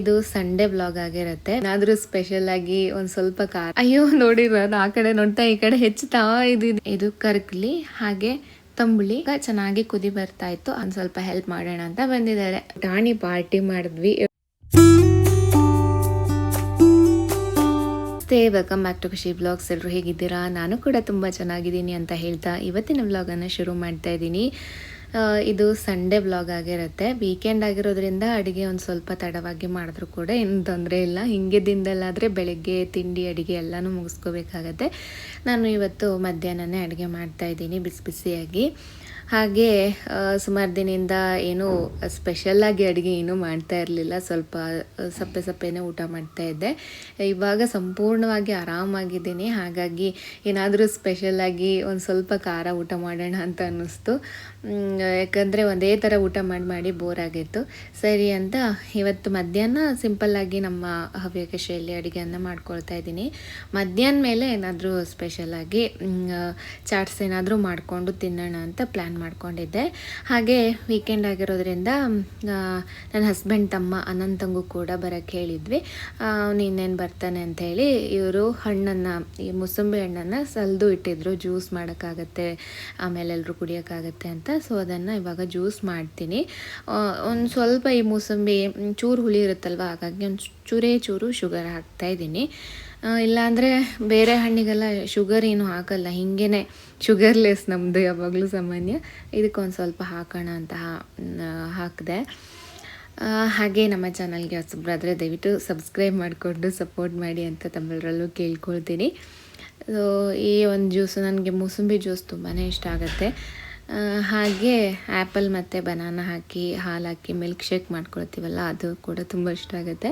ಇದು Sunday blog ಆಗಿರುತ್ತೆ. ಏನಾದ್ರೂ ಸ್ಪೆಷಲ್ ಆಗಿ ಒಂದ್ ಸ್ವಲ್ಪ ಕಾರ್ ಅಯ್ಯೋ ನೋಡಿರ ಆ ಕಡೆ ನೋಡ್ತಾ ಈ ಕಡೆ ಹೆಚ್ಚುತ್ತಾ ಇದು ಇದು ಕರ್ಕ್ಲಿ, ಹಾಗೆ ತಂಬುಳಿ. ಚೆನ್ನಾಗಿ ಕುದಿ ಬರ್ತಾ ಇತ್ತು. ಒಂದ್ ಸ್ವಲ್ಪ ಹೆಲ್ಪ್ ಮಾಡೋಣ ಅಂತ ಬಂದಿದ್ದಾರೆ. ಟಾಣಿ ಪಾರ್ಟಿ ಮಾಡಿದ್ವಿ. Welcome back to Khushi blogs ಎಲ್ಲರೂ ಹೇಗಿದ್ದೀರಾ? ನಾನು ಕೂಡ ತುಂಬ ಚೆನ್ನಾಗಿದ್ದೀನಿ ಅಂತ ಹೇಳ್ತಾ ಇವತ್ತಿನ ವ್ಲಾಗನ್ನು ಶುರು ಮಾಡ್ತಾ ಇದ್ದೀನಿ. ಇದು ಸಂಡೇ ಬ್ಲಾಗ್ ಆಗಿರುತ್ತೆ. ವೀಕೆಂಡ್ ಆಗಿರೋದ್ರಿಂದ ಅಡುಗೆ ಒಂದು ಸ್ವಲ್ಪ ತಡವಾಗಿ ಮಾಡಿದ್ರು ಕೂಡ ಏನು ತೊಂದರೆ ಇಲ್ಲ. ಹಿಂಗೆ ದಿನದಲ್ಲಾದರೆ ಬೆಳಗ್ಗೆ ತಿಂಡಿ, ಅಡುಗೆ ಎಲ್ಲನೂ ಮುಗಿಸ್ಕೋಬೇಕಾಗತ್ತೆ. ನಾನು ಇವತ್ತು ಮಧ್ಯಾಹ್ನನೇ ಅಡುಗೆ ಮಾಡ್ತಾ ಇದ್ದೀನಿ ಬಿಸಿ ಬಿಸಿಯಾಗಿ. ಹಾಗೆ ಸುಮಾರು ದಿನದಿಂದ ಏನೂ ಸ್ಪೆಷಲ್ಲಾಗಿ ಅಡುಗೆ ಏನೂ ಮಾಡ್ತಾ ಇರಲಿಲ್ಲ. ಸ್ವಲ್ಪ ಸಪ್ಪೆ ಸಪ್ಪೆನೇ ಊಟ ಮಾಡ್ತಾ ಇದ್ದೆ. ಇವಾಗ ಸಂಪೂರ್ಣವಾಗಿ ಆರಾಮಾಗಿದ್ದೀನಿ. ಹಾಗಾಗಿ ಏನಾದರೂ ಸ್ಪೆಷಲ್ಲಾಗಿ ಒಂದು ಸ್ವಲ್ಪ ಖಾರ ಊಟ ಮಾಡೋಣ ಅಂತ ಅನ್ನಿಸ್ತು. ಯಾಕಂದರೆ ಒಂದೇ ಥರ ಊಟ ಮಾಡಿ ಮಾಡಿ ಬೋರ್ ಆಗಿತ್ತು. ಸರಿ ಅಂತ ಇವತ್ತು ಮಧ್ಯಾಹ್ನ ಸಿಂಪಲ್ಲಾಗಿ ನಮ್ಮ ಹವ್ಯಕ ಶೈಲಿ ಅಡುಗೆಯನ್ನು ಮಾಡ್ಕೊಳ್ತಾ ಇದ್ದೀನಿ. ಮಧ್ಯಾಹ್ನ ಮೇಲೆ ಏನಾದರೂ ಸ್ಪೆಷಲಾಗಿ ಚಾಟ್ಸ್ ಏನಾದರೂ ಮಾಡಿಕೊಂಡು ತಿನ್ನೋಣ ಅಂತ ಪ್ಲ್ಯಾನ್ ಮಾಡ್ಕೊಂಡಿದ್ದೆ. ಹಾಗೆ ವೀಕೆಂಡ್ ಆಗಿರೋದ್ರಿಂದ ನನ್ನ ಹಸ್ಬೆಂಡ್ ತಮ್ಮ ಅನಂತಂಗೂ ಕೂಡ ಬರೋಕ್ಕೆ ಹೇಳಿದ್ವಿ. ಇನ್ನೇನು ಬರ್ತಾನೆ ಅಂತ ಹೇಳಿ ಇವರು ಹಣ್ಣನ್ನು, ಈ ಮುಸಂಬಿ ಹಣ್ಣನ್ನು ಸಲ್ದು ಇಟ್ಟಿದ್ರು. ಜ್ಯೂಸ್ ಮಾಡೋಕ್ಕಾಗತ್ತೆ, ಆಮೇಲೆ ಎಲ್ಲರೂ ಕುಡಿಯೋಕ್ಕಾಗತ್ತೆ ಅಂತ ಸೊ ಅದನ್ನು ಇವಾಗ ಜ್ಯೂಸ್ ಮಾಡ್ತೀನಿ. ಒಂದು ಸ್ವಲ್ಪ ಈ ಮೂಸಂಬಿ ಚೂರು ಹುಳಿ ಇರುತ್ತಲ್ವ, ಹಾಗಾಗಿ ಒಂದು ಚೂರೇ ಚೂರು ಶುಗರ್ ಹಾಕ್ತಾ ಇದ್ದೀನಿ. ಇಲ್ಲಾಂದರೆ ಬೇರೆ ಹಣ್ಣಿಗೆಲ್ಲ ಶುಗರ್ ಏನು ಹಾಕಲ್ಲ ಹಿಂಗೇ ಶುಗರ್ಲೆಸ್ ನಮ್ಮದು ಯಾವಾಗಲೂ ಸಾಮಾನ್ಯ. ಇದಕ್ಕೊಂದು ಸ್ವಲ್ಪ ಹಾಕೋಣ ಅಂತ ಹಾಕಿದೆ. ಹಾಗೆ ನಮ್ಮ ಚಾನಲ್ಗೆ ಹೊಸಬ್ರಾದರೆ ದಯವಿಟ್ಟು ಸಬ್ಸ್ಕ್ರೈಬ್ ಮಾಡಿಕೊಂಡು ಸಪೋರ್ಟ್ ಮಾಡಿ ಅಂತ ತಮ್ಮೆಲ್ಲರಲ್ಲೂ ಕೇಳ್ಕೊಳ್ತೀನಿ. ಸೊ ಈ ಒಂದು ಜ್ಯೂಸು, ನನಗೆ ಮೂಸಂಬಿ ಜ್ಯೂಸ್ ತುಂಬಾ ಇಷ್ಟ ಆಗುತ್ತೆ. ಹಾಗೆ ಆ್ಯಪಲ್ ಮತ್ತು ಬನಾನ ಹಾಕಿ ಹಾಲು ಹಾಕಿ ಮಿಲ್ಕ್ ಶೇಕ್ ಮಾಡ್ಕೊಳ್ತೀವಲ್ಲ, ಅದು ಕೂಡ ತುಂಬ ಇಷ್ಟ ಆಗುತ್ತೆ.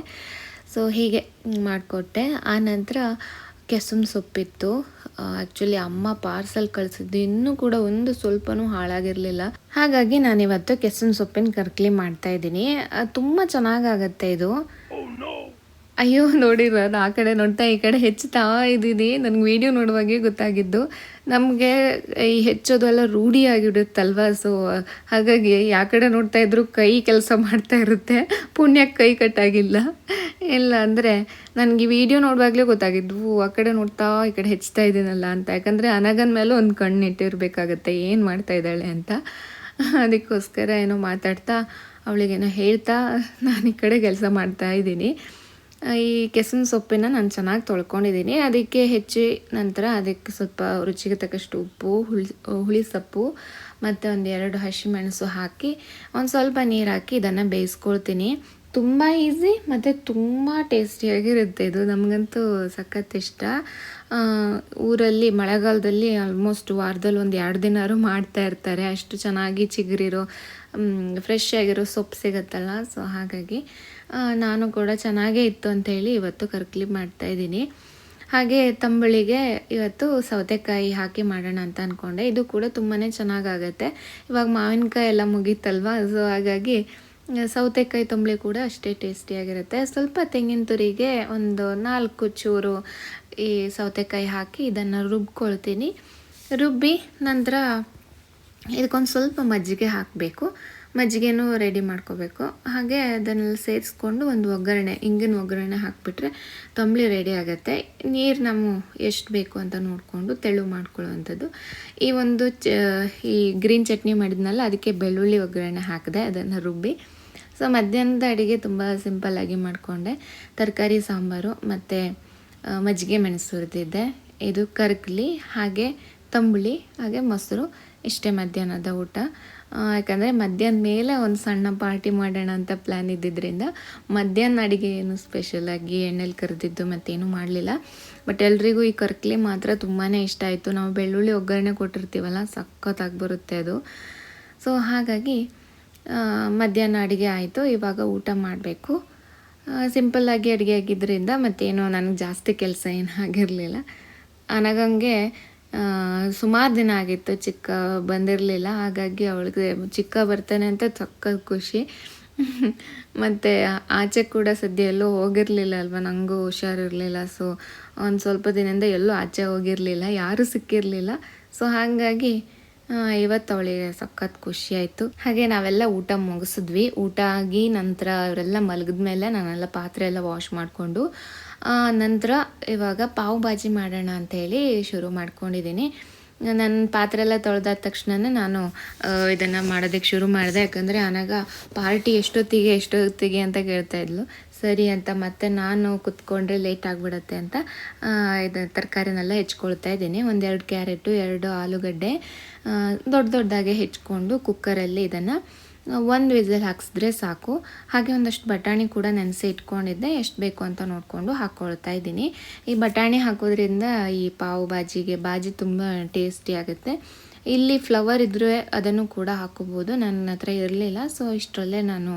ಸೊ ಹೀಗೆ ಮಾಡಿಕೊಟ್ಟೆ. ಆ ನಂತರ ಕೆಸುಮ್ ಸೊಪ್ಪಿತ್ತು. ಆ್ಯಕ್ಚುಲಿ ಅಮ್ಮ ಪಾರ್ಸಲ್ ಕಳಿಸಿದ್ದು ಇನ್ನೂ ಕೂಡ ಒಂದು ಸ್ವಲ್ಪನೂ ಹಾಳಾಗಿರಲಿಲ್ಲ. ಹಾಗಾಗಿ ನಾನಿವತ್ತು ಕೆಸುಮ್ ಸೊಪ್ಪಿನ ಕರ್ಕಲಿ ಮಾಡ್ತಾ ಇದ್ದೀನಿ. ತುಂಬ ಚೆನ್ನಾಗಾಗತ್ತೆ ಇದು. ಅಯ್ಯೋ ನೋಡಿರ ಆ ಕಡೆ ನೋಡ್ತಾ ಈ ಕಡೆ ಹೆಚ್ಚುತ್ತಾ ಇದ್ದೀನಿ. ನನಗೆ ವಿಡಿಯೋ ನೋಡುವಾಗೆ ಗೊತ್ತಾಗಿದ್ದು. ನಮಗೆ ಈ ಹೆಚ್ಚೋದು ಎಲ್ಲ ರೂಢಿ ಆಗಿಬಿಡುತ್ತಲ್ವ ಸೊ ಹಾಗಾಗಿ ಯಾ ಕಡೆ ನೋಡ್ತಾ ಇದ್ರು ಕೈ ಕೆಲಸ ಮಾಡ್ತಾ ಇರುತ್ತೆ. ಪುಣ್ಯಕ್ಕೆ ಕೈ ಕಟ್ಟಾಗಿಲ್ಲ. ಇಲ್ಲ ಅಂದರೆ ನನಗೆ ವಿಡಿಯೋ ನೋಡುವಾಗಲೇ ಗೊತ್ತಾಗಿದ್ದು ಆ ಕಡೆ ನೋಡ್ತಾ ಈ ಕಡೆ ಹೆಚ್ಚುತ್ತಾ ಇದ್ದೀನಲ್ಲ ಅಂತ. ಯಾಕಂದರೆ ಅನಗನ ಮೇಲೆ ಒಂದು ಕಣ್ಣು ಇಟ್ಟಿರಬೇಕಾಗತ್ತೆ ಏನು ಮಾಡ್ತಾ ಇದ್ದಾಳೆ ಅಂತ. ಅದಕ್ಕೋಸ್ಕರ ಏನೋ ಮಾತಾಡ್ತಾ, ಅವಳಿಗೇನೋ ಹೇಳ್ತಾ, ನಾನು ಈ ಕಡೆ ಕೆಲಸ ಮಾಡ್ತಾ ಇದ್ದೀನಿ. ಈ ಕೆಸನ್ ಸೊಪ್ಪಿನ ನಾನು ಚೆನ್ನಾಗಿ ತೊಳ್ಕೊಂಡಿದ್ದೀನಿ ಅದಕ್ಕೆ ಹೆಚ್ಚಿ ನಂತರ ಅದಕ್ಕೆ ಸ್ವಲ್ಪ ರುಚಿಗೆ ತಕ್ಕಷ್ಟು ಉಪ್ಪು, ಹುಳಿ ಹುಳಿ ಸೊಪ್ಪು ಮತ್ತು ಒಂದು ಎರಡು ಹಸಿಮೆಣಸು ಹಾಕಿ ಒಂದು ಸ್ವಲ್ಪ ನೀರು ಹಾಕಿ ಇದನ್ನು ಬೇಯಿಸ್ಕೊಳ್ತೀನಿ. ತುಂಬ ಈಸಿ ಮತ್ತು ತುಂಬ ಟೇಸ್ಟಿಯಾಗಿರುತ್ತೆ ಇದು. ನಮಗಂತೂ ಸಖತ್ ಇಷ್ಟ. ಊರಲ್ಲಿ ಮಳೆಗಾಲದಲ್ಲಿ ಆಲ್ಮೋಸ್ಟ್ ವಾರದಲ್ಲಿ ಒಂದು ಎರಡು ದಿನಾರು ಮಾಡ್ತಾ ಇರ್ತಾರೆ. ಅಷ್ಟು ಚೆನ್ನಾಗಿ ಚಿಗುರಿರೋ ಫ್ರೆಶ್ ಆಗಿರೋ ಸೊಪ್ಪು ಸಿಗುತ್ತಲ್ಲ. ಸೊ ಹಾಗಾಗಿ ನಾನು ಕೂಡ ಚೆನ್ನಾಗೇ ಇತ್ತು ಅಂಥೇಳಿ ಇವತ್ತು ಕರ್ಕಲಿ ಮಾಡ್ತಾ ಇದ್ದೀನಿ. ಹಾಗೆ ತಂಬಳಿಗೆ ಇವತ್ತು ಸೌತೆಕಾಯಿ ಹಾಕಿ ಮಾಡೋಣ ಅಂತ ಅಂದ್ಕೊಂಡೆ ಇದು ಕೂಡ ತುಂಬಾ ಚೆನ್ನಾಗಾಗತ್ತೆ. ಇವಾಗ ಮಾವಿನಕಾಯಿ ಎಲ್ಲ ಮುಗೀತಲ್ವ? ಸೊ ಹಾಗಾಗಿ ಸೌತೆಕಾಯಿ ತಂಬಳಿ ಕೂಡ ಅಷ್ಟೇ ಟೇಸ್ಟಿಯಾಗಿರುತ್ತೆ ಸ್ವಲ್ಪ ತೆಂಗಿನ ತುರಿಗೆ ಒಂದು ನಾಲ್ಕು ಚೂರು ಈ ಸೌತೆಕಾಯಿ ಹಾಕಿ ಇದನ್ನು ರುಬ್ಕೊಳ್ತೀನಿ. ರುಬ್ಬಿ ನಂತರ ಇದಕ್ಕೊಂದು ಸ್ವಲ್ಪ ಮಜ್ಜಿಗೆ ಹಾಕಬೇಕು. ಮಜ್ಜಿಗೆನೂ ರೆಡಿ ಮಾಡ್ಕೋಬೇಕು. ಹಾಗೆ ಅದನ್ನೆಲ್ಲ ಸೇರಿಸ್ಕೊಂಡು ಒಂದು ಒಗ್ಗರಣೆ ಹಿಂಗಿನ ಒಗ್ಗರಣೆ ಹಾಕಿಬಿಟ್ರೆ ತಂಬಳಿ ರೆಡಿ ಆಗುತ್ತೆ. ನೀರು ನಾವು ಎಷ್ಟು ಬೇಕು ಅಂತ ನೋಡಿಕೊಂಡು ತೆಳು ಮಾಡ್ಕೊಳ್ಳುವಂಥದ್ದು. ಈ ಒಂದು ಚ, ಈ ಗ್ರೀನ್ ಚಟ್ನಿ ಮಾಡಿದ್ನಲ್ಲ, ಅದಕ್ಕೆ ಬೆಳ್ಳುಳ್ಳಿ ಒಗ್ಗರಣೆ ಹಾಕಿದೆ, ಅದನ್ನು ರುಬ್ಬಿ. ಸೊ ಮಧ್ಯಾಹ್ನದ ಅಡುಗೆ ತುಂಬ ಸಿಂಪಲ್ಲಾಗಿ ಮಾಡಿಕೊಂಡೆ. ತರಕಾರಿ, ಸಾಂಬಾರು ಮತ್ತು ಮಜ್ಜಿಗೆ ಮೆಣಸು ಹುರಿದಿದ್ದೆ ಇದು ಕರ್ಕಲಿ ಹಾಗೆ ತಂಬುಳಿ, ಹಾಗೆ ಮೊಸರು, ಇಷ್ಟೇ ಮಧ್ಯಾಹ್ನದ ಊಟ. ಯಾಕಂದರೆ ಮಧ್ಯಾಹ್ನ ಮೇಲೆ ಒಂದು ಸಣ್ಣ ಪಾರ್ಟಿ ಮಾಡೋಣ ಅಂತ ಪ್ಲ್ಯಾನ್ ಇದ್ದಿದ್ದರಿಂದ ಮಧ್ಯಾಹ್ನ ಅಡುಗೆ ಏನು ಸ್ಪೆಷಲಾಗಿ ಎಣ್ಣೆಲಿ ಕರೆದಿದ್ದು ಮತ್ತೇನು ಮಾಡಲಿಲ್ಲ. ಬಟ್ ಎಲ್ರಿಗೂ ಈ ಕರ್ಕಲಿ ಮಾತ್ರ ತುಂಬಾ ಇಷ್ಟ ಆಯಿತು. ನಾವು ಬೆಳ್ಳುಳ್ಳಿ ಒಗ್ಗರಣೆ ಕೊಟ್ಟಿರ್ತೀವಲ್ಲ ಸಖತ್ತಾಗಿ ಬರುತ್ತೆ ಅದು. ಸೊ ಹಾಗಾಗಿ ಮಧ್ಯಾಹ್ನ ಅಡುಗೆ ಆಯಿತು. ಇವಾಗ ಊಟ ಮಾಡಬೇಕು. ಸಿಂಪಲ್ಲಾಗಿ ಅಡುಗೆ ಆಗಿದ್ದರಿಂದ ಮತ್ತೇನು, ನನಗೆ ಜಾಸ್ತಿ ಕೆಲಸ ಏನು ಆಗಿರಲಿಲ್ಲ. ಅನಗಂಗೆ ಸುಮಾರು ದಿನ ಆಗಿತ್ತು ಚಿಕ್ಕ ಬಂದಿರಲಿಲ್ಲ, ಹಾಗಾಗಿ ಅವಳಿಗೆ ಚಿಕ್ಕ ಬರ್ತಾನೆ ಅಂತ ಸಕ್ಕ ಖುಷಿ. ಮತ್ತು ಆಚೆ ಕೂಡ ಸದ್ಯ ಎಲ್ಲೂ ಹೋಗಿರಲಿಲ್ಲ ಅಲ್ವಾ ನನಗೂ ಹುಷಾರಿರಲಿಲ್ಲ. ಸೊ ಒಂದು ಸ್ವಲ್ಪ ದಿನದಿಂದ ಎಲ್ಲೂ ಆಚೆ ಹೋಗಿರಲಿಲ್ಲ, ಯಾರೂ ಸಿಕ್ಕಿರಲಿಲ್ಲ. ಸೊ ಹಾಗಾಗಿ ಇವತ್ತು ಅವಳಿಗೆ ಸಖತ್ ಖುಷಿ ಆಯಿತು. ಹಾಗೆ ನಾವೆಲ್ಲ ಊಟ ಮುಗಿಸಿದ್ವಿ. ಊಟ ಆಗಿ ನಂತರ ಅವರೆಲ್ಲ ಮಲಗಿದ್ಮೇಲೆ ನಾನೆಲ್ಲ ಪಾತ್ರೆ ಎಲ್ಲ ವಾಶ್ ಮಾಡಿಕೊಂಡು ನಂತರ ಇವಾಗ ಪಾವ್ ಭಾಜಿ ಮಾಡೋಣ ಅಂಥೇಳಿ ಶುರು ಮಾಡ್ಕೊಂಡಿದ್ದೀನಿ. ನನ್ನ ಪಾತ್ರೆ ಎಲ್ಲ ತೊಳೆದಾದ ತಕ್ಷಣನೇ ನಾನು ಇದನ್ನು ಮಾಡೋದಕ್ಕೆ ಶುರು ಮಾಡಿದೆ. ಯಾಕಂದರೆ ಆನಾಗ ಪಾರ್ಟಿ ಎಷ್ಟೊತ್ತಿಗೆ ಎಷ್ಟೊತ್ತಿಗೆ ಅಂತ ಕೇಳ್ತಾ ಇದ್ಲು. ಸರಿ ಅಂತ ಮತ್ತೆ ನಾನು ಕುತ್ಕೊಂಡ್ರೆ ಲೇಟ್ ಆಗಿಬಿಡತ್ತೆ ಅಂತ ಇದು ತರಕಾರಿನೆಲ್ಲ ಹೆಚ್ಕೊಳ್ತಾ ಇದ್ದೀನಿ. ಒಂದೆರಡು ಕ್ಯಾರೆಟು, ಎರಡು ಆಲೂಗಡ್ಡೆ ದೊಡ್ಡ ದೊಡ್ಡದಾಗೆ ಹೆಚ್ಕೊಂಡು ಕುಕ್ಕರಲ್ಲಿ ಇದನ್ನು ಒಂದು ವಿಸಿಲ್ ಹಾಕಿಸಿದ್ರೆ ಸಾಕು. ಹಾಗೆ ಒಂದಷ್ಟು ಬಟಾಣಿ ಕೂಡ ನೆನೆಸಿ ಇಟ್ಕೊಂಡಿದ್ದೆ. ಎಷ್ಟು ಬೇಕು ಅಂತ ನೋಡಿಕೊಂಡು ಹಾಕ್ಕೊಳ್ತಾ ಇದ್ದೀನಿ. ಈ ಬಟಾಣಿ ಹಾಕೋದ್ರಿಂದ ಈ ಪಾವ್ ಬಾಜಿಗೆ ಬಾಜಿ ತುಂಬ ಟೇಸ್ಟಿ ಆಗುತ್ತೆ. ಇಲ್ಲಿ ಫ್ಲವರ್ ಇದ್ದರೆ ಅದನ್ನು ಕೂಡ ಹಾಕೋಬೋದು ನನ್ನ ಹತ್ರ ಇರಲಿಲ್ಲ ಸೊ ಇಷ್ಟರಲ್ಲೇ ನಾನು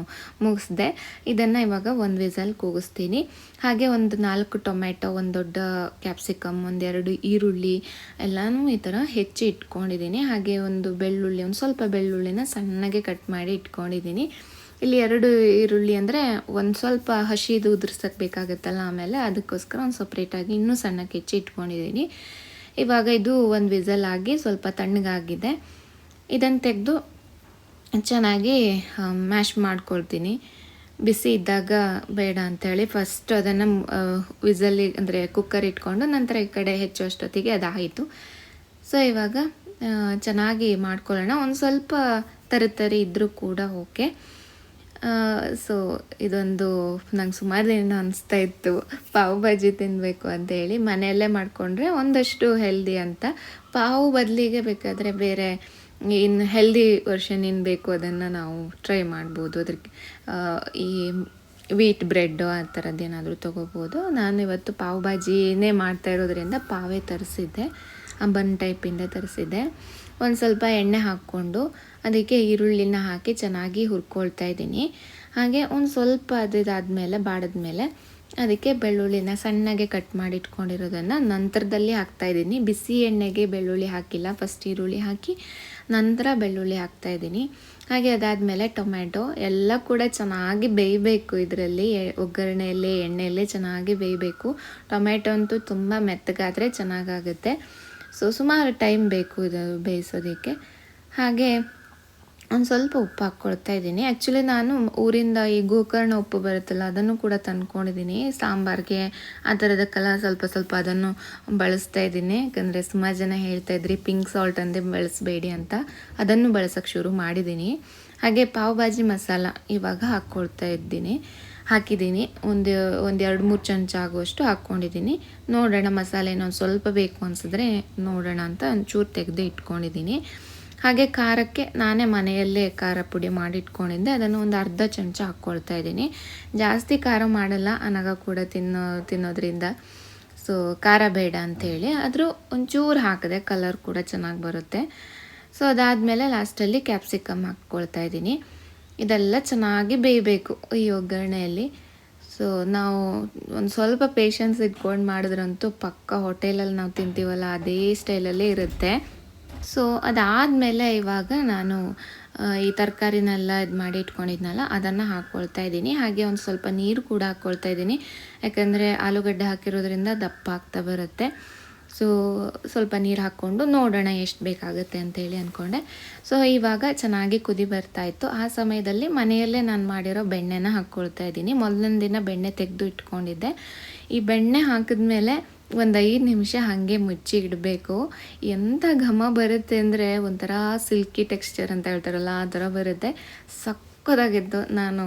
ಮುಗಿಸ್ದೆ. ಇದನ್ನು ಇವಾಗ ಒಂದು ವಿಸಲ್ ಕೂಗಿಸ್ತೀನಿ. ಹಾಗೆ ಒಂದು ನಾಲ್ಕು ಟೊಮೆಟೊ ಒಂದು ದೊಡ್ಡ ಕ್ಯಾಪ್ಸಿಕಮ್ ಒಂದೆರಡು ಈರುಳ್ಳಿ, ಎಲ್ಲನೂ ಈ ಥರ ಹೆಚ್ಚಿ ಇಟ್ಕೊಂಡಿದ್ದೀನಿ. ಹಾಗೆ ಒಂದು ಬೆಳ್ಳುಳ್ಳಿ, ಒಂದು ಸ್ವಲ್ಪ ಬೆಳ್ಳುಳ್ಳಿನ ಸಣ್ಣಗೆ ಕಟ್ ಮಾಡಿ ಇಟ್ಕೊಂಡಿದ್ದೀನಿ. ಇಲ್ಲಿ ಎರಡು ಈರುಳ್ಳಿ ಅಂದರೆ ಒಂದು ಸ್ವಲ್ಪ ಹಸಿದು ಉದುರ್ಸಕ್ಕೆ ಬೇಕಾಗುತ್ತಲ್ಲ ಆಮೇಲೆ ಅದಕ್ಕೋಸ್ಕರ ಒಂದು ಸಪ್ರೇಟಾಗಿ ಇನ್ನೂ ಸಣ್ಣಕ್ಕೆ ಹೆಚ್ಚಿ ಇಟ್ಕೊಂಡಿದ್ದೀನಿ. ಇವಾಗ ಇದು ಒಂದು ವಿಸಲ್ ಆಗಿ ಸ್ವಲ್ಪ ತಣ್ಣಗಾಗಿದೆ. ಇದನ್ನು ತೆಗೆದು ಚೆನ್ನಾಗಿ ಮ್ಯಾಶ್ ಮಾಡ್ಕೊಳ್ತೀನಿ. ಬಿಸಿ ಇದ್ದಾಗ ಬೇಡ ಅಂಥೇಳಿ ಫಸ್ಟ್ ಅದನ್ನು ವಿಸಲ್ಲಿ ಅಂದರೆ ಕುಕ್ಕರ್ ಇಟ್ಕೊಂಡು ನಂತರ ಈ ಕಡೆ ಹೆಚ್ಚು ಅಷ್ಟೊತ್ತಿಗೆ ಅದಾಯಿತು. ಸೊ ಇವಾಗ ಚೆನ್ನಾಗಿ ಮಾಡ್ಕೊಳ್ಳೋಣ. ಒಂದು ಸ್ವಲ್ಪ ತರಿ ಇದ್ದರೂ ಕೂಡ ಓಕೆ. ಸೊ ಇದೊಂದು ನಂಗೆ ಸುಮಾರು ದಿನ ಅನಿಸ್ತಾ ಇತ್ತು. ಪಾವ್ ಬಜ್ಜಿ ತಿನ್ನಬೇಕು ಅಂತ ಹೇಳಿ ಮನೆಯಲ್ಲೇ ಮಾಡಿಕೊಂಡ್ರೆ ಒಂದಷ್ಟು ಹೆಲ್ದಿ ಅಂತ. ಪಾವು ಬದಲಿಗೆ ಬೇಕಾದರೆ ಬೇರೆ ಇನ್ನು ಹೆಲ್ದಿ ವರ್ಷನ್ ಏನು ಬೇಕು ಅದನ್ನು ನಾವು ಟ್ರೈ ಮಾಡ್ಬೋದು. ಅದಕ್ಕೆ ಈ ವೀಟ್ ಬ್ರೆಡ್ಡು ಆ ಥರದ್ದು ಏನಾದರೂ ತೊಗೋಬೋದು. ನಾನು ಇವತ್ತು ಪಾವ್ ಭಾಜಿನೇ ಮಾಡ್ತಾ ಇರೋದ್ರಿಂದ ಪಾವೇ ತರಿಸಿದ್ದೆ. ಬನ್ ಟೈಪಿಂದ ತರಿಸಿದ್ದೆ. ಒಂದು ಸ್ವಲ್ಪ ಎಣ್ಣೆ ಹಾಕ್ಕೊಂಡು ಅದಕ್ಕೆ ಈರುಳ್ಳಿನ ಹಾಕಿ ಚೆನ್ನಾಗಿ ಹುರ್ಕೊಳ್ತಾ ಇದ್ದೀನಿ. ಹಾಗೆ ಒಂದು ಸ್ವಲ್ಪ ಅದಿದಾದ್ಮೇಲೆ, ಬಾಡಿದ್ಮೇಲೆ ಅದಕ್ಕೆ ಬೆಳ್ಳುಳ್ಳಿನ ಸಣ್ಣಗೆ ಕಟ್ ಮಾಡಿ ಇಟ್ಕೊಂಡಿರೋದನ್ನು ನಂತರದಲ್ಲಿ ಹಾಕ್ತಾ ಇದ್ದೀನಿ. ಬಿಸಿ ಎಣ್ಣೆಗೆ ಬೆಳ್ಳುಳ್ಳಿ ಹಾಕಿಲ್ಲ ಫಸ್ಟ್ ಈರುಳ್ಳಿ ಹಾಕಿ ನಂತರ ಬೆಳ್ಳುಳ್ಳಿ ಹಾಕ್ತಾ ಇದ್ದೀನಿ. ಹಾಗೆ ಅದಾದಮೇಲೆ ಟೊಮ್ಯಾಟೊ ಎಲ್ಲ ಕೂಡ ಚೆನ್ನಾಗಿ ಬೇಯಬೇಕು ಇದರಲ್ಲಿ ಒಗ್ಗರಣೆಯಲ್ಲಿ, ಎಣ್ಣೆಯಲ್ಲೇ ಚೆನ್ನಾಗಿ ಬೇಯಬೇಕು. ಟೊಮ್ಯಾಟೊ ಅಂತೂ ತುಂಬ ಮೆತ್ತಗಾದರೆ ಚೆನ್ನಾಗಾಗುತ್ತೆ. ಸೊ ಸುಮಾರು ಟೈಮ್ ಬೇಕು ಇದು ಬೇಯಿಸೋದಕ್ಕೆ. ಹಾಗೆ ಒಂದು ಸ್ವಲ್ಪ ಉಪ್ಪು ಹಾಕ್ಕೊಳ್ತಾ ಇದ್ದೀನಿ. ಆ್ಯಕ್ಚುಲಿ ನಾನು ಊರಿಂದ ಈ ಗೋಕರ್ಣ ಉಪ್ಪು ಬರುತ್ತಲ್ಲ, ಅದನ್ನು ಕೂಡ ತಂದ್ಕೊಂಡಿದ್ದೀನಿ. ಸಾಂಬಾರಿಗೆ ಆ ಥರದಕ್ಕೆಲ್ಲ ಸ್ವಲ್ಪ ಸ್ವಲ್ಪ ಅದನ್ನು ಬಳಸ್ತಾ ಇದ್ದೀನಿ. ಯಾಕಂದರೆ ಸುಮಾರು ಜನ ಹೇಳ್ತಾ ಇದ್ರಿ ಪಿಂಕ್ ಸಾಲ್ಟ್ ಅಂದೇ ಬಳಸಬೇಡಿ ಅಂತ. ಅದನ್ನು ಬಳಸೋಕ್ಕೆ ಶುರು ಮಾಡಿದ್ದೀನಿ. ಹಾಗೆ ಪಾವ್ ಭಾಜಿ ಮಸಾಲ ಇವಾಗ ಹಾಕ್ಕೊಳ್ತಾ ಇದ್ದೀನಿ. ಹಾಕಿದ್ದೀನಿ. ಒಂದು ಒಂದು ಎರಡು, ಮೂರು ಚಮಚ ಆಗುವಷ್ಟು ಹಾಕ್ಕೊಂಡಿದ್ದೀನಿ. ನೋಡೋಣ, ಮಸಾಲೆ ಇನ್ನೊಂದು ಸ್ವಲ್ಪ ಬೇಕು ಅನಿಸಿದ್ರೆ ನೋಡೋಣ ಅಂತ ಒಂಚೂರು ತೆಗೆದು ಇಟ್ಕೊಂಡಿದ್ದೀನಿ. ಹಾಗೆ ಖಾರಕ್ಕೆ ನಾನೇ ಮನೆಯಲ್ಲೇ ಖಾರ ಪುಡಿ ಮಾಡಿ ಇಟ್ಕೊಂಡಿದ್ದೆ ಅದನ್ನು ಒಂದು ಅರ್ಧ ಚಮಚ ಹಾಕ್ಕೊಳ್ತಾ ಇದ್ದೀನಿ. ಜಾಸ್ತಿ ಖಾರ ಮಾಡಲ್ಲ, ಅನಗ ಕೂಡ ತಿನ್ನೋ, ತಿನ್ನೋದ್ರಿಂದ. ಸೊ ಖಾರ ಬೇಡ ಅಂಥೇಳಿ ಆದರೂ ಒಂಚೂರು ಹಾಕಿದೆ ಕಲರ್ ಕೂಡ ಚೆನ್ನಾಗಿ ಬರುತ್ತೆ. ಸೊ ಅದಾದಮೇಲೆ ಲಾಸ್ಟಲ್ಲಿ ಕ್ಯಾಪ್ಸಿಕಮ್ ಹಾಕ್ಕೊಳ್ತಾ ಇದ್ದೀನಿ. ಇದೆಲ್ಲ ಚೆನ್ನಾಗಿ ಬೇಯಬೇಕು ಈ ಒಗ್ಗರಣೆಯಲ್ಲಿ. ಸೊ ನಾವು ಒಂದು ಸ್ವಲ್ಪ ಪೇಷನ್ಸ್ ಇಟ್ಕೊಂಡು ಮಾಡಿದ್ರಂತೂ ಪಕ್ಕ ಹೋಟೆಲಲ್ಲಿ ನಾವು ತಿಂತೀವಲ್ಲ, ಅದೇ ಸ್ಟೈಲಲ್ಲೇ ಇರುತ್ತೆ. ಸೊ ಅದಾದಮೇಲೆ ಇವಾಗ ನಾನು ಈ ತರಕಾರಿನೆಲ್ಲ ಇದು ಮಾಡಿ ಇಟ್ಕೊಂಡಿದ್ನಲ್ಲ, ಅದನ್ನು ಹಾಕ್ಕೊಳ್ತಾ ಇದ್ದೀನಿ. ಹಾಗೆ ಒಂದು ಸ್ವಲ್ಪ ನೀರು ಕೂಡ ಹಾಕ್ಕೊಳ್ತಾ ಇದ್ದೀನಿ. ಯಾಕಂದರೆ ಆಲೂಗಡ್ಡೆ ಹಾಕಿರೋದ್ರಿಂದ ದಪ್ಪ ಆಗ್ತಾ ಬರುತ್ತೆ. ಸೊ ಸ್ವಲ್ಪ ನೀರು ಹಾಕ್ಕೊಂಡು ನೋಡೋಣ ಎಷ್ಟು ಬೇಕಾಗುತ್ತೆ ಅಂತೇಳಿ ಅಂದ್ಕೊಂಡೆ ಸೊ ಇವಾಗ ಚೆನ್ನಾಗಿ ಕುದಿ ಬರ್ತಾ ಇತ್ತು. ಆ ಸಮಯದಲ್ಲಿ ಮನೆಯಲ್ಲೇ ನಾನು ಮಾಡಿರೋ ಬೆಣ್ಣೆನ ಹಾಕ್ಕೊಳ್ತಾ ಇದ್ದೀನಿ. ಮೊದಲನೇ ದಿನ ಬೆಣ್ಣೆ ತೆಗೆದು ಇಟ್ಕೊಂಡಿದ್ದೆ. ಈ ಬೆಣ್ಣೆ ಹಾಕಿದ್ಮೇಲೆ ಒಂದು ಐದು ನಿಮಿಷ ಹಾಗೆ ಮುಚ್ಚಿ ಇಡಬೇಕು. ಎಂಥ ಘಮ ಬರುತ್ತೆ ಅಂದರೆ ಒಂಥರ ಸಿಲ್ಕಿ ಟೆಕ್ಸ್ಚರ್ ಅಂತ ಹೇಳ್ತಾರಲ್ಲ, ಆ ಥರ ಬರುತ್ತೆ. ಸಕ್ಕದಾಗಿದ್ದು ನಾನು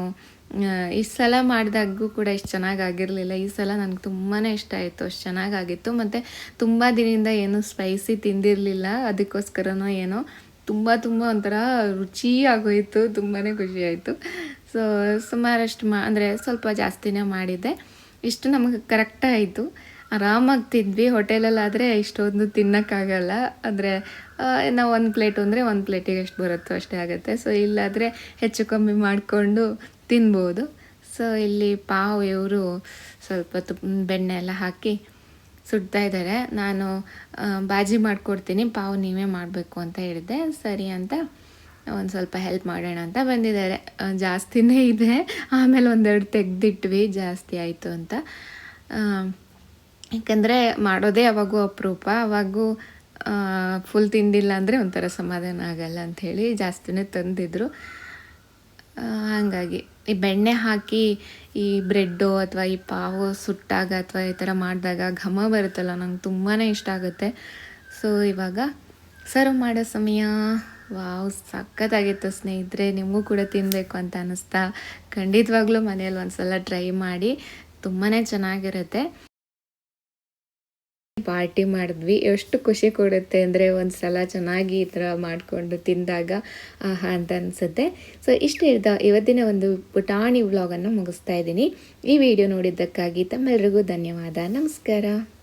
ಈ ಸಲ ಮಾಡಿದಾಗೂ ಕೂಡ ಇಷ್ಟು ಚೆನ್ನಾಗಾಗಿರಲಿಲ್ಲ ಈ ಸಲ ನನಗೆ ತುಂಬಾ ಇಷ್ಟ ಆಯಿತು. ಅಷ್ಟು ಚೆನ್ನಾಗಾಗಿತ್ತು ಮತ್ತು ತುಂಬ ದಿನದಿಂದ ಏನು ಸ್ಪೈಸಿ ತಿಂದಿರಲಿಲ್ಲ. ಅದಕ್ಕೋಸ್ಕರನೋ ಏನೋ ತುಂಬ ತುಂಬ ಒಂಥರ ರುಚಿ ಆಗೋಯಿತು ತುಂಬಾ ಖುಷಿಯಾಯಿತು ಸೊ ಸುಮಾರಷ್ಟು ಮಾ, ಅಂದರೆ ಸ್ವಲ್ಪ ಜಾಸ್ತಿನೇ ಮಾಡಿದ್ದೆ. ಇಷ್ಟು ನಮಗೆ ಕರೆಕ್ಟ್ ಆಯಿತು. ಆರಾಮಾಗಿ ತಿದ್ವಿ. ಹೋಟೆಲಲ್ಲಾದರೆ ಇಷ್ಟೊಂದು ತಿನ್ನೋಕ್ಕಾಗಲ್ಲ. ಅಂದರೆ ನಾವು ಒಂದು ಪ್ಲೇಟ್ ಅಂದರೆ ಒಂದು ಪ್ಲೇಟಿಗೆ ಎಷ್ಟು ಬರುತ್ತೋ ಅಷ್ಟೇ ಆಗುತ್ತೆ. ಸೊ ಇಲ್ಲಾದರೆ ಹೆಚ್ಚು ಕಮ್ಮಿ ಮಾಡಿಕೊಂಡು ತಿನ್ಬೋದು. ಸೊ ಇಲ್ಲಿ ಪಾವ್ ಇವರು ಸ್ವಲ್ಪ ತುಪ್ಪ ಬೆಣ್ಣೆ ಎಲ್ಲ ಹಾಕಿ ಸುಡ್ತಾ ಇದ್ದಾರೆ ನಾನು ಬಾಜಿ ಮಾಡಿಕೊಡ್ತೀನಿ. ಪಾವ್ ನೀವೇ ಮಾಡಬೇಕು ಅಂತ ಹೇಳಿದ್ದೆ. ಸರಿ ಅಂತ ಒಂದು ಸ್ವಲ್ಪ ಹೆಲ್ಪ್ ಮಾಡೋಣ ಅಂತ ಬಂದಿದ್ದಾರೆ. ಜಾಸ್ತಿನೇ ಇದೆ. ಆಮೇಲೆ ಒಂದೆರಡು ತೆಗ್ದಿಟ್ವಿ. ಜಾಸ್ತಿ ಆಯಿತು ಅಂತ. ಯಾಕಂದರೆ ಮಾಡೋದೇ ಅವಾಗೂ ಅಪರೂಪ. ಅವಾಗೂ ಫುಲ್ ತಿಂದಿಲ್ಲ ಅಂದರೆ ಒಂಥರ ಸಮಾಧಾನ ಆಗಲ್ಲ ಅಂಥೇಳಿ ಜಾಸ್ತಿನೇ ತಂದಿದ್ರು. ಹಾಗಾಗಿ. ಈ ಬೆಣ್ಣೆ ಹಾಕಿ ಈ ಬ್ರೆಡ್ಡು ಅಥವಾ ಈ ಪಾವು ಸುಟ್ಟಾಗ ಅಥವಾ ಈ ಥರ ಮಾಡಿದಾಗ ಘಮ ಬರುತ್ತಲ್ಲ, ನಂಗೆ ತುಂಬಾ ಇಷ್ಟ ಆಗುತ್ತೆ. ಸೊ, ಇವಾಗ ಸರ್ವ್ ಮಾಡೋ ಸಮಯ. ವಾವ್, ಸಖತ್ತಾಗಿತ್ತು ಸ್ನೇಹಿತರೆ, ನಿಮಗೂ ಕೂಡ ತಿನ್ನಬೇಕು ಅಂತ ಅನ್ನಿಸ್ತಾ. ಖಂಡಿತವಾಗ್ಲೂ ಮನೇಲಿ ಒಂದ್ಸಲ ಟ್ರೈ ಮಾಡಿ. ತುಂಬಾ ಚೆನ್ನಾಗಿರುತ್ತೆ. ಪಾರ್ಟಿ ಮಾಡಿದ್ವಿ. ಎಷ್ಟು ಖುಷಿ ಕೊಡುತ್ತೆ ಅಂದರೆ ಒಂದು ಸಲ ಚೆನ್ನಾಗಿ ಈ ಥರ ಮಾಡಿಕೊಂಡು ತಿಂದಾಗ ಆಹಾ ಅಂತ ಅನಿಸುತ್ತೆ. ಸೊ ಇಷ್ಟು ಹೇಳ್ತಾ ಇವತ್ತಿನ ಒಂದು ಪುಟಾಣಿ ವ್ಲಾಗನ್ನು ಮುಗಿಸ್ತಾ ಇದ್ದೀನಿ. ಈ ವಿಡಿಯೋ ನೋಡಿದ್ದಕ್ಕಾಗಿ ತಮ್ಮೆಲ್ಲರಿಗೂ ಧನ್ಯವಾದ. ನಮಸ್ಕಾರ.